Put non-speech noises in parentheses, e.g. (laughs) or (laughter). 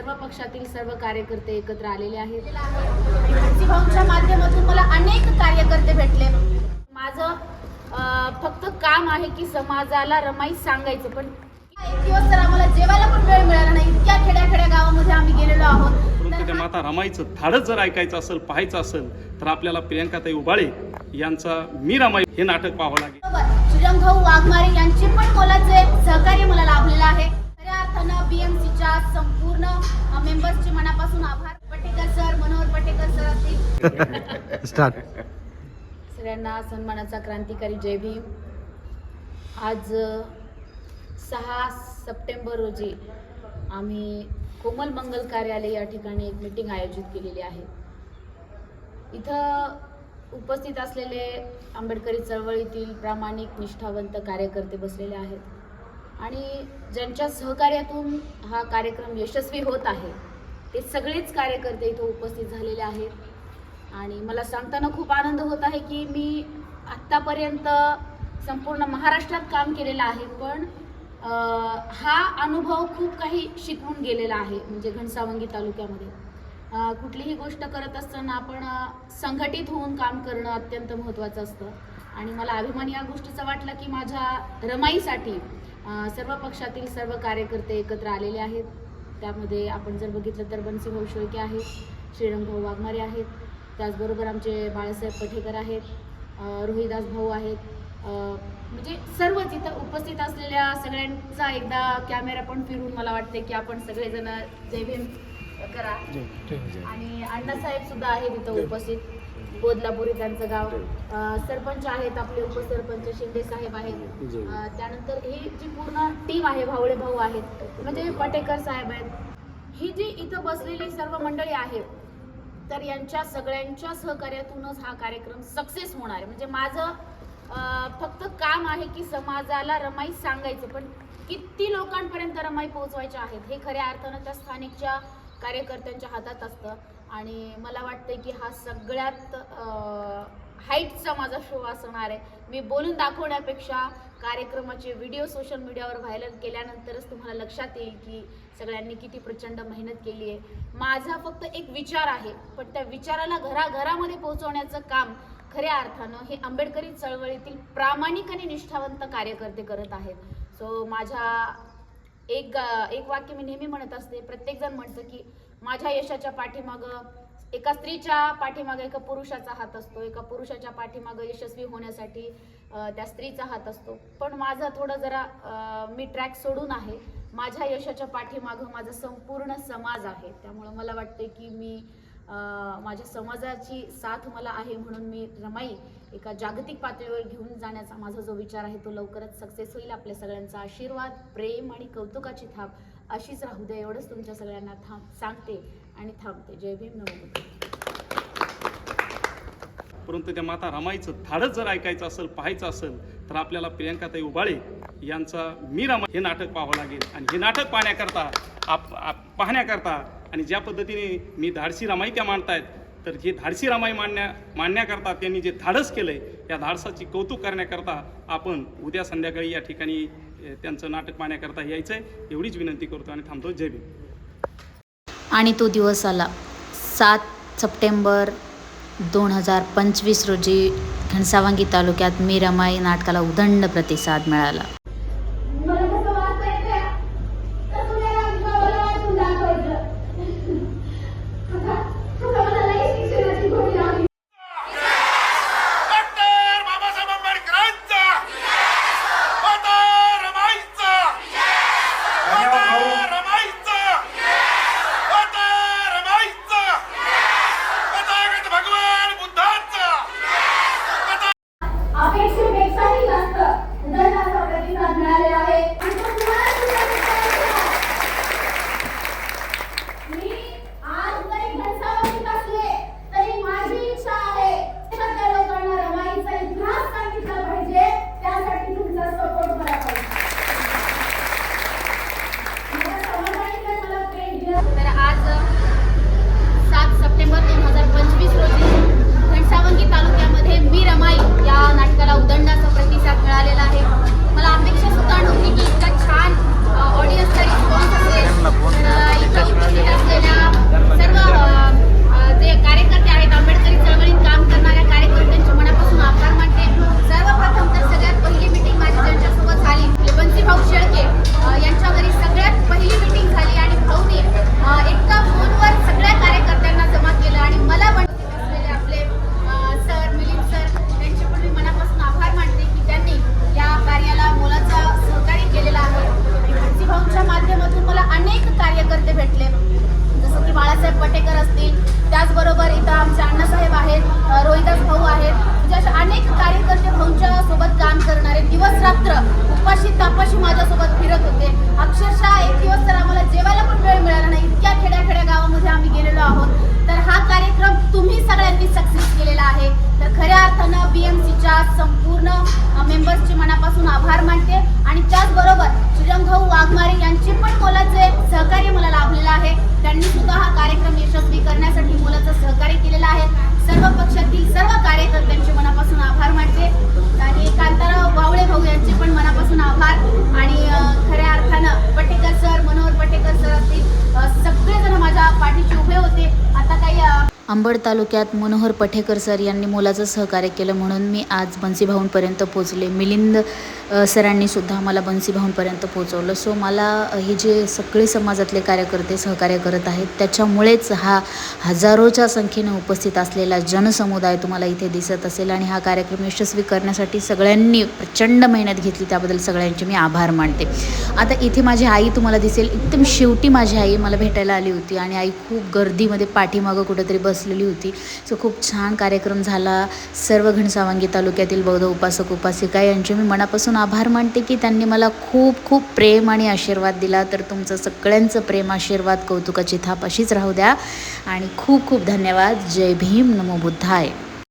सर्व पक्षातील सर्व कार्यकर्ते एकत्र आलेले आहेत. भाऊंच्या माध्यमातून मला अनेक कार्यकर्ते भेटले. माझं फक्त काम आहे की समाजाला रमाई सांगायचं पण एक दिवस तर आम्हाला जेवायला पण वेळ मिळाला नाही. इतक्या खेड्या खेड्या गावामध्ये आम्ही गेलेलो आहोत. परंतु त्या माता रमाईचं धाडच जर ऐकायचं असेल पाहायचं असेल तर आपल्याला प्रियंकाताई उबाळे यांचा मी रमाई हे नाटक पाहावं लागेल. बरोबर. श्रीरंग भाऊ वाघमारे यांचे पण मोलाचे सहकार्य मला लाभलेलं आहे. खऱ्या अर्थानं बीएमसीच्या संपूर्ण मनापासून आभार. पटेकर सर मनोहर पटेकर सर असतील स्टार्ट (laughs) सगळ्यांना सन्मानाचा क्रांतिकारी जय भीम. आज सहा सप्टेंबर रोजी आम्ही कोमल मंगल कार्यालय या ठिकाणी एक मीटिंग आयोजित केलेली आहे. इथं उपस्थित असलेले आंबेडकरी चळवळीतील प्रामाणिक निष्ठावंत कार्यकर्ते बसलेले आहेत. आणि ज्यांच्या सहकार्यातून हा कार्यक्रम यशस्वी होत आहे ते सगळेच कार्यकर्ते इथं उपस्थित झालेले आहेत. आणि मला सांगताना खूप आनंद होत आहे की मी आत्तापर्यंत संपूर्ण महाराष्ट्रात काम केलेलं आहे पण हा अनुभव खूप काही शिकवून गेलेला आहे म्हणजे घनसावंगी तालुक्यामध्ये. कुठलीही गोष्ट करत असताना आपण संघटित होऊन काम करणं अत्यंत महत्त्वाचं असतं. आणि मला अभिमान या गोष्टीचा वाटला की माझ्या रमाईसाठी सर्व पक्षातील सर्व कार्यकर्ते एकत्र आलेले आहेत. त्यामध्ये आपण जर बघितलं तर बनसीभाऊ शेळके आहेत श्रीरंगभाऊ वाघमारे आहेत त्याचबरोबर आमचे बाळासाहेब पठेकर आहेत रोहिदास भाऊ आहेत. म्हणजे सर्वच इथं उपस्थित असलेल्या सगळ्यांचा एकदा कॅमेरा पण फिरून मला वाटते की आपण सगळेजण जय भीम करा. आणि अण्णासाहेब सुद्धा आहेत इथं उपस्थित. बोदलापुरी त्यांचं गाव. अं, सरपंच आहेत आपले उपसरपंच शिंदे साहेब आहेत. अं, त्यानंतर ही जी पूर्ण टीम आहे भावळे भाऊ आहेत म्हणजे पटेकर साहेब आहेत. ही जी इथं बसलेली सर्व मंडळी आहेत तर यांच्या सगळ्यांच्या सहकार्यातूनच हा कार्यक्रम सक्सेस होणार आहे. म्हणजे माझं अं, फक्त काम आहे की समाजाला रमाई सांगायचं पण किती लोकांपर्यंत रमाई पोहोचवायच्या आहेत हे खऱ्या अर्थानं त्या स्थानिकच्या कार्यकर्त्यांच्या हातात असतं. आणि मला वाटतं की हा सगळ्यात हाईटचा माझा शो असणार आहे. मी बोलून दाखवण्यापेक्षा कार्यक्रमाचे व्हिडिओ सोशल मीडियावर व्हायरल केल्यानंतरच तुम्हाला लक्षात येईल की सगळ्यांनी किती प्रचंड मेहनत केली आहे. माझा फक्त एक विचार आहे पण त्या विचाराला घराघरामध्ये पोहोचवण्याचं काम खऱ्या अर्थानं हे आंबेडकरी चळवळीतील प्रामाणिक आणि निष्ठावंत कार्यकर्ते करत आहेत. सो माझ्या एक एक वाक्य मी नेहमी म्हणत असते प्रत्येकजण म्हणतं की माझ्या यशाच्या पाठीमागं एका स्त्रीच्या पाठीमागं एका पुरुषाचा हात असतो एका पुरुषाच्या पाठीमागं यशस्वी होण्यासाठी त्या स्त्रीचा हात असतो. पण माझा थोडं जरा मी ट्रॅक सोडून आहे. माझ्या यशाच्या पाठीमागं माझा संपूर्ण समाज आहे. त्यामुळं मला वाटते की मी माझ्या समाजाची साथ मला आहे म्हणून मी रमाई एका जागतिक पातळीवर घेऊन जाण्याचा माझा जो विचार आहे तो लवकरच सक्सेस होईल. आपल्या सगळ्यांचा आशीर्वाद प्रेम आणि कौतुकाची थाप अशीच राहू द्या एवढंच तुमच्या सगळ्यांना थांब सांगते आणि थांबते. जय भीम नमो परंतु त्या माता रमाईचं धाडच जर ऐकायचं असेल पाहायचं असेल तर आपल्याला प्रियंकाताई उबाळे यांचा मी रमाई हे नाटक पाहावं लागेल. आणि हे नाटक पाहण्याकरता आप आप- पाहण्याकरता आणि ज्या पद्धतीने मी धाडसी रमाई त्या मांडतायत तर हे धाडसी रमाई मांडण्या मांडण्याकरता त्यांनी जे धाडस केलं आहे या धाडसाची कौतुक करण्याकरता आपण उद्या संध्याकाळी या ठिकाणी त्यांचं नाटक पाहण्याकरता यायचं आहे एवढीच विनंती करतो आणि थांबतो. जय भीम. आणि तो दिवस आला. सात सप्टेंबर दोन हजार पंचवीस रोजी घनसावंगी तालुक्यात मीरामाई नाटकाला उदंड प्रतिसाद मिळाला. असतील. त्याचबरोबर इथं आमचे अण्णासाहेब आहेत रोहिदास भाऊ आहेत. म्हणजे अशा अनेक कार्यकर्ते भाऊंच्या सोबत काम करणारे दिवस रात्र उपाशी तापाशी माझ्यासोबत फिरत होते. अक्षरशः एक दिवस तर आम्हाला जेव्हा अंबड तालुक्यात मनोहर पठेकर सर यांनी मोलाचं सहकार्य केलं म्हणून मी आज बन्सीभाऊंपर्यंत पोचले मिलिंद सरांनीसुद्धा सरांनी सुद्धा मला बन्सीभाऊंपर्यंत पोचवलं सो मला हे जे सगळे समाजातले कार्यकर्ते सहकार्य करत आहेत त्याच्यामुळेच हा हजारोच्या संख्येने उपस्थित असलेला जनसमुदाय तुम्हाला इथे दिसत असेल आणि हा कार्यक्रम यशस्वी करण्यासाठी सगळ्यांनी प्रचंड मेहनत घेतली. त्याबद्दल सगळ्यांचे मी आभार मानते. आता इथे माझी आई तुम्हाला दिसेल. एकदम शेवटी माझी आई मला भेटायला आली होती आणि आई खूप गर्दीमध्ये पाठीमागं कुठेतरी बसलेली होती. सो खूप छान कार्यक्रम झाला. सर्व घनसावंगी तालुक्यातील बौद्ध उपासक उपासिका यांचे मी मनापासून आभार मानते की त्यांनी मला खूप खूप प्रेम आणि आशीर्वाद दिला. तर तुमचं सगळ्यांचं प्रेम आशीर्वाद कौतुकाची थाप अशीच राहू द्या. आणि खूप खूप धन्यवाद. जय भीम. नमो बुद्धाय.